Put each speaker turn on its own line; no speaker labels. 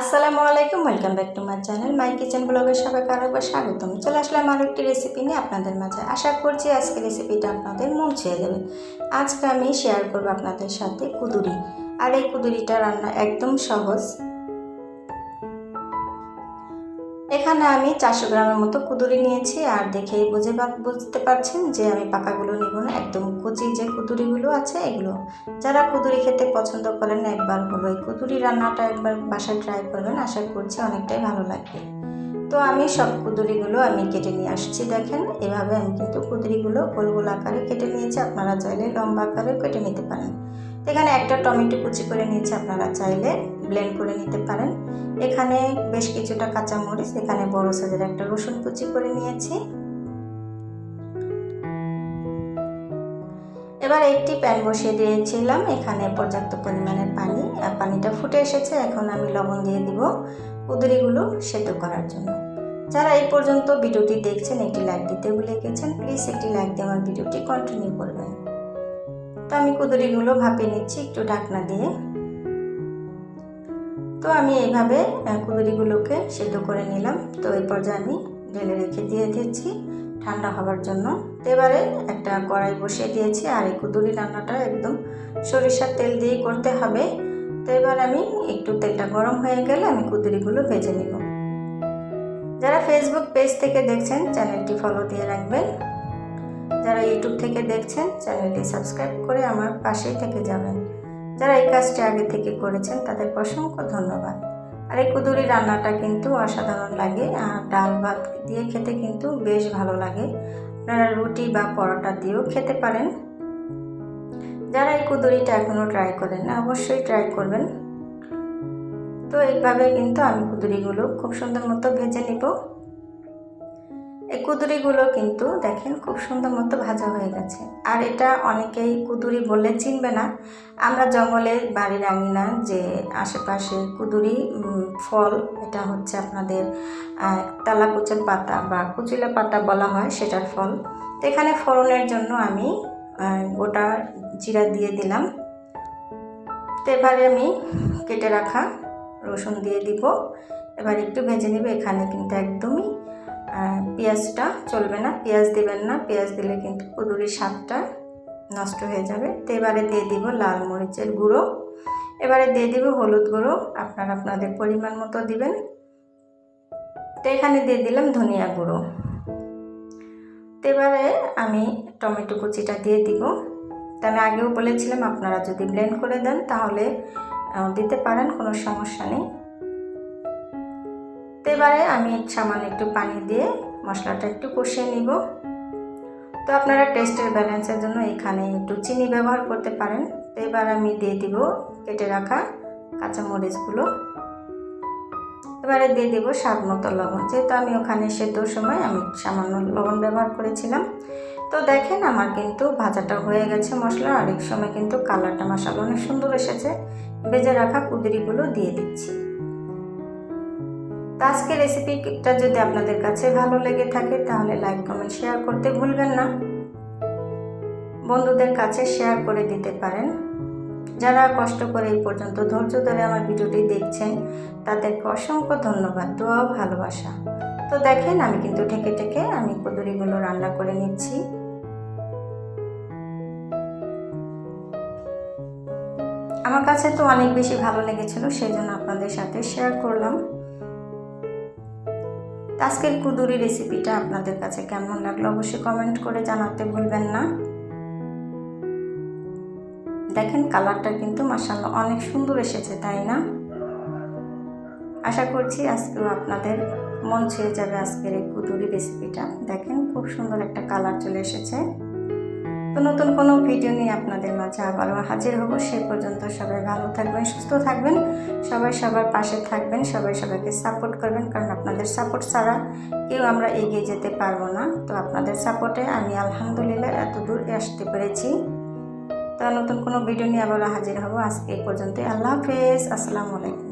আসসালামু আলাইকুম welcome back to my channel my kitchen ব্লগের সবাইকে আরেকবার স্বাগতম। চলে আসলাম আরও একটি রেসিপি নিয়ে আপনাদের মাঝে। আশা করছি আজকে রেসিপিটা আপনাদের মন ছুঁয়ে দেবে আজকে আমি শেয়ার করব আপনাদের সাথে কুদুরি। আর এই কুদুরিটা রান্না একদম সহজ। এখানে আমি চারশো গ্রামের মতো কুদুরি নিয়েছি আর দেখেই বুঝে বুঝতে পারছেন যে আমি পাকাগুলো নেব না। একদম কচি যে কুদুরিগুলো আছে এগুলো। যারা কুদুরি খেতে পছন্দ করেন, একবার হলো এই কুদুরি রান্নাটা একবার বাসায় ট্রাই করবেন। আশা করছি অনেকটাই ভালো লাগবে। তো আমি সব কুদুরিগুলো আমি কেটে নিয়ে আসছি, দেখেন। এভাবে আমি কিন্তু কুদুরিগুলো গোল গোল আকারে কেটে নিয়েছি। আপনারা চাইলে লম্বা আকারে কেটে নিতে পারেন। এখানে একটা টমেটো কুচি করে নিয়েছি, আপনারা চাইলে ব্লেন্ড করে নিতে পারেন। এখানে বেশ কিছুটা কাঁচামরিচ, এখানে বড় সাইজের একটা রসুন কুচি করে নিয়েছি। এবার একটি প্যান বসিয়ে দিয়েছিলাম, এখানে পর্যাপ্ত পরিমাণের পানি। পানিটা ফুটে এসেছে, এখন আমি লবণ দিয়ে দিব কুদুরিগুলো সেদ্ধ করার জন্য। যারা এই পর্যন্ত ভিডিওটি দেখছেন, একটি লাইক দিতে ভুলে গেছেন, প্লিজ একটি লাইক দিয়ে আমার ভিডিওটি কন্টিনিউ করবেন। তো আমি কুদুরিগুলো ভাপিয়ে নিচ্ছি, একটু ঢাকনা দিয়ে। তো আমি এইভাবে আহ, কুদুরিগুলোকে সেদ্ধ করে নিলাম। তো এই পর্যায়ে আমি ঢেলে রেখে দিয়ে দিচ্ছি ঠান্ডা হওয়ার জন্য। এবারে একটা কড়াই বসিয়ে দিয়েছি আর এই কুদুরি রান্নাটা একদম সরিষার তেল দিয়েই করতে হবে। তো এবার আমি একটু তেলটা গরম হয়ে গেলে আমি কুদুরিগুলো ভেজে নিব। যারা ফেসবুক পেজ থেকে দেখছেন চ্যানেলটি ফলো দিয়ে রাখবেন। যারা ইউটিউব থেকে দেখছেন চ্যানেলটি সাবস্ক্রাইব করে আমার পাশেই থেকে যাবেন। যারা এই কাজটি আগে থেকে করেছেন, তাদেরকে অসংখ্য ধন্যবাদ। আর এই কুদুরি রান্নাটা কিন্তু অসাধারণ লাগে, আর ডাল ভাত দিয়ে খেতে কিন্তু বেশ ভালো লাগে। আপনারা রুটি বা পরোটা দিয়েও খেতে পারেন। যারা এই কুদুরিটা এখনও ট্রাই করেন না অবশ্যই ট্রাই করবেন। তো এইভাবে কিন্তু আমি কুদুরিগুলো খুব সুন্দর মতো ভেজে নিব। এই কুদুরিগুলো কিন্তু দেখেন খুব সুন্দর মতো ভাজা হয়ে গেছে। আর এটা অনেকেই কুদুরি বললে চিনবে না। আমরা জঙ্গলে বাড়ির আঙিনা যে আশেপাশে কুদুরি ফল, এটা হচ্ছে আপনাদের তালাকুচের পাতা বা কুচিলা পাতা বলা হয় সেটার ফল। তো এখানে ফোড়নের জন্য আমি গোটা জিরা দিয়ে দিলাম। তো এবারে আমি কেটে রাখা রসুন দিয়ে দিব। এবার একটু ভেজে নেবে। এখানে কিন্তু একদমই পেঁয়াজটা চলবে না, পেঁয়াজ দেবেন না, পেঁয়াজ দিলে কিন্তু কুদুরির স্বাদটা নষ্ট হয়ে যাবে। তো এবারে দিয়ে দিব লাল মরিচের গুঁড়ো। এবারে দিয়ে দিব হলুদ গুঁড়ো, আপনারা আপনাদের পরিমাণ মতো দিবেন। তো এখানে দিয়ে দিলাম ধনিয়া গুঁড়ো। তো এবারে আমি টমেটো কুচিটা দিয়ে দিব। তা আমি আগেও বলেছিলাম, আপনারা যদি ব্লেন্ড করে দেন তাহলে দিতে পারেন, কোনো সমস্যা নেই। এবারে আমি সামান্য একটু পানি দিয়ে মশলাটা একটু কষিয়ে নিব। তো আপনারা টেস্টের ব্যালেন্সের জন্য এখানে একটু চিনি ব্যবহার করতে পারেন। তো এবার আমি দিয়ে দিব কেটে রাখা কাঁচামরিচগুলো। এবারে দিয়ে দেবো স্বাদ মতো লবণ। যেহেতু আমি ওখানে সেদ্ধর সময় আমি সামান্য লবণ ব্যবহার করেছিলাম। তো দেখেন আমার কিন্তু ভাজাটা হয়ে গেছে মশলা। আর এক সময় কিন্তু কালারটা মশলা অনেক সুন্দর এসেছে। ভেজে রাখা কুদরিগুলো দিয়ে দিচ্ছি। তো আজকে রেসিপিটা যদি আপনাদের কাছে ভালো লেগে থাকে, তাহলে লাইক, কমেন্ট, শেয়ার করতে ভুলবেন না। বন্ধুদের কাছে শেয়ার করে দিতে পারেন। যারা কষ্ট করে এই পর্যন্ত ধৈর্য ধরে আমার ভিডিওটি দেখছেন, তাদেরকে অসংখ্য ধন্যবাদ, দোয়া, ভালোবাসা। তো দেখেন, আমি কিন্তু ঠেকে ঠেকে আমি কুদুরিগুলো রান্না করে নিচ্ছি। আমার কাছে তো অনেক বেশি ভালো লেগেছিল সেই জন্য আপনাদের সাথে শেয়ার করলাম। আজকের কুদুরি রেসিপিটা আপনাদের কাছে কেমন লাগল অবশ্যই কমেন্ট করে জানাতে ভুলবেন না। দেখেন কালারটা কিন্তু মাসাল্লাহ অনেক সুন্দর এসেছে, তাই না? আশা করছি আজকেও আপনাদের মন ছুঁয়ে যাবে আজকের এই কুদুরি রেসিপিটা দেখেন খুব সুন্দর একটা কালার চলে এসেছে। তো নতুন কোনো ভিডিও নিয়ে আপনাদের মাঝে আবারও হাজির হব। সে পর্যন্ত সবাই ভালো থাকবেন, সুস্থ থাকবেন, সবাই সবার পাশে থাকবেন, সবাই সবাইকে সাপোর্ট করবেন, কারণ আপনাদের সাপোর্ট ছাড়া কেউ আমরা এগিয়ে যেতে পারব না। তো আপনাদের সাপোর্টে আমি আলহামদুলিল্লাহ এত দূর আসতে পেরেছি। তো নতুন কোনো ভিডিও নিয়ে আবারও হাজির হব। আজকে এই পর্যন্তই। আল্লাহ হাফেজ। আসসালামু আলাইকুম।